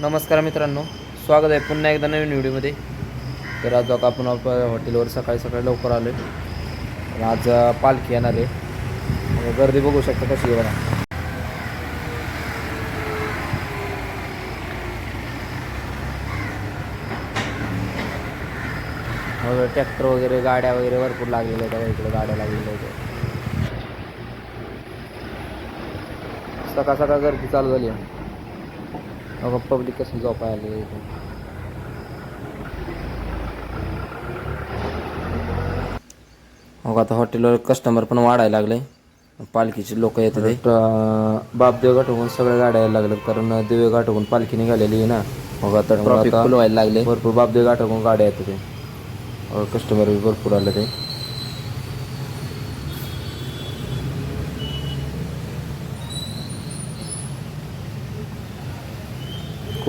नमस्कार मित्रांनो स्वागत आहे पुन्हा एकदा नवीन व्हिडिओमध्ये. तर आज आता आपण आप- हॉटेलवर सकाळी सकाळी लवकर आलो आहे आज पालखी येणार आहे. गर्दी बघू शकता कशी आहे बघा. ट्रॅक्टर वगैरे गाड्या वगैरे भरपूर लागलेल्या आहेत. इकडे गाड्या लागलेल्या आहेत. सकाळ सकाळ गर्दी चालू झाली आहे. अगं पब्लिक कशी झोपाय आली. मग आता हॉटेलवर कस्टमर पण वाढायला लागले. पालखीचे लोक येतात बापदेव घाटवून सगळ्या गाड्या यायला लागल्यात कारण दिवे घाटवून पालखी निघालेली आहे ना. मग आता ट्रॉफिक व्हायला लागले. भरपूर बापदेव घाटवून गाड्या येतात ते कस्टमर भरपूर आले ते.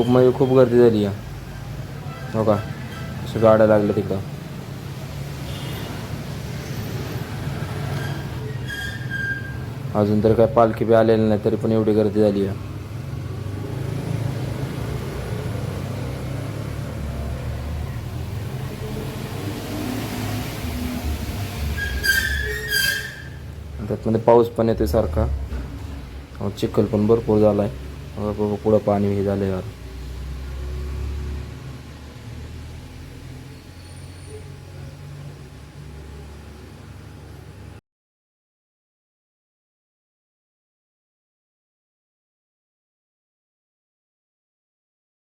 खूप म्हणजे खूप गर्दी झाली आहे. हो का? असं गाड्या लागल्या तिकडं. अजून तर काय पालखी बी आलेली नाही तरी पण एवढी गर्दी झाली आहे. त्यातमध्ये पाऊस पण येते सारखा. चिखल पण भरपूर झाला आहे पुढं पाणी हे झालं यार.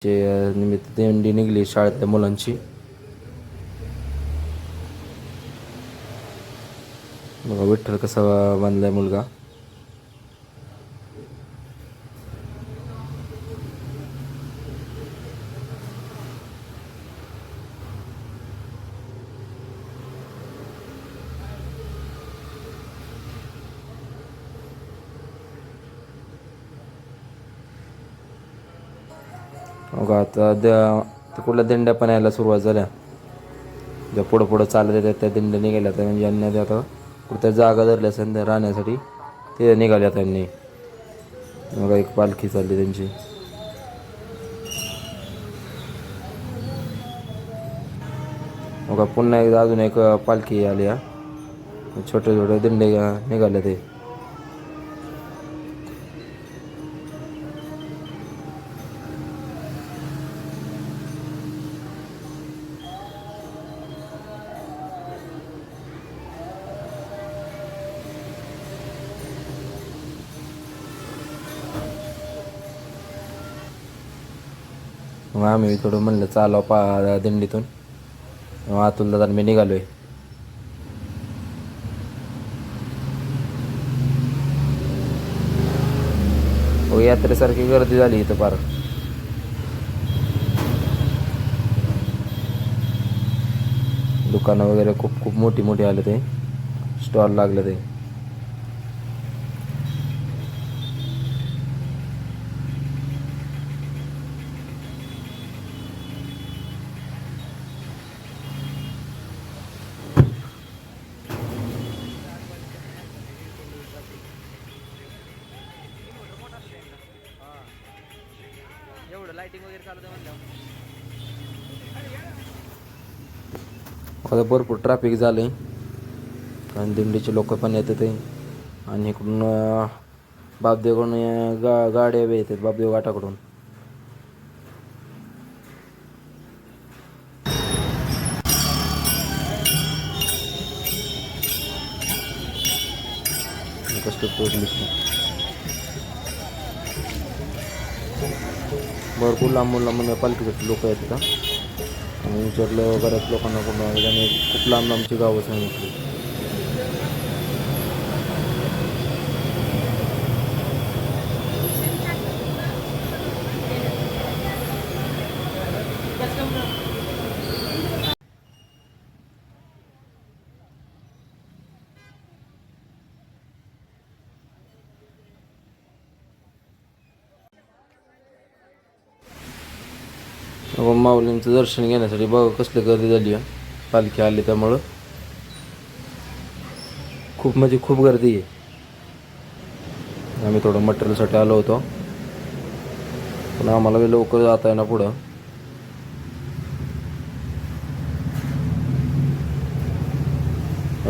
जे निमित्त दिंडी निघली शाळेतल्या मुलांची. बघा विठ्ठल कसा बांधलाय मुलगा. बघा आता द- ते कुठल्या दिंड्या पण यायला सुरुवात झाल्या. ज्या पुढं पुढं चालत येतात त्या दिंड्या निघाल्या त्या म्हणजे यांनी ते आता कुठल्या जागा धरल्या असेल त्या राहण्यासाठी ते निघाल्या त्यांनी मग एक पालखी चालली त्यांची. मग पुन्हा एकदा अजून एक पालखी आली हा. छोटे छोटे दिंडे निघाले ते. मग आम्ही थोडं म्हणलं चालव पा दिंडीतून. मग अतुल दादा मी निघालोय. हो यात्रेसारखी गर्दी झाली इथं फार. दुकानं वगैरे खूप खूप मोठी मोठी आले ते. स्टॉल लागले ते. लाइटिंग वगैरे चालतं आता भरपूर ट्रॅफिक झालंय. आणि दिंडीचे लोक पण येतात आणि इकडून बापदेवकडून गा गाड्या बी येतात बापदेव घाटाकडून. कसं भरपूर लांबून लांबून पालखीसाठी लोक येतात हा. आणि विचारलं बऱ्याच लोकांना कोण त्याने खूप लांब लांबची गावं सांगितली व माऊलींचं दर्शन घेण्यासाठी बघा कसली गर्दी झाली आहे. पालखी आली त्यामुळं. खूप म्हणजे खूप गर्दी आहे. आम्ही थोडं मटेरियलसाठी आलो होतो. पण आम्हाला बी लवकर जाता येणार पुढं.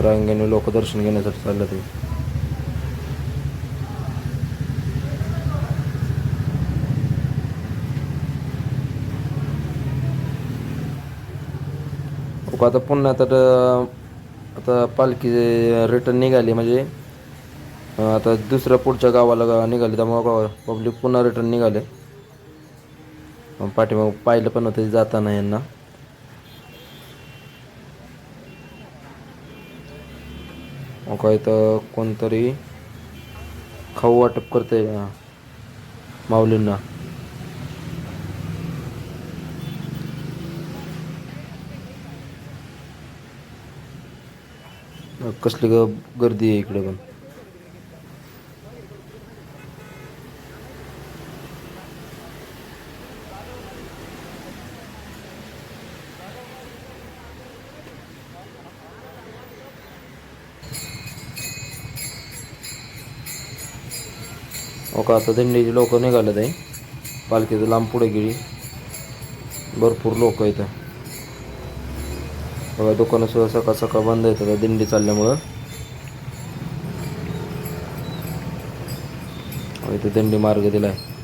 रांगेने लोक दर्शन घेण्यासाठी चालले ते आता पुन्हा तर आता पालखी रिटर्न निघाली म्हणजे आता दुसऱ्या पुढच्या गावाला निघाली त्यामुळं पब्लिक पुन्हा रिटर्न निघाले. पाठीमाग पाहिलं पण होतं जाताना यांना. काय तर कोणतरी खाऊ वाटप करते माऊलींना. कसली ग गर्दी आहे इकडे पण. हो का आता दिंडीची लोक निघाले आहे. पालखीचं लांब पुढे गेली. भरपूर लोक इथं. बघा दुकानं सुद्धा सकाळ सकाळ बंद आहेत त्या दिंडी चालल्यामुळं. इथे दिंडी मार्ग आहे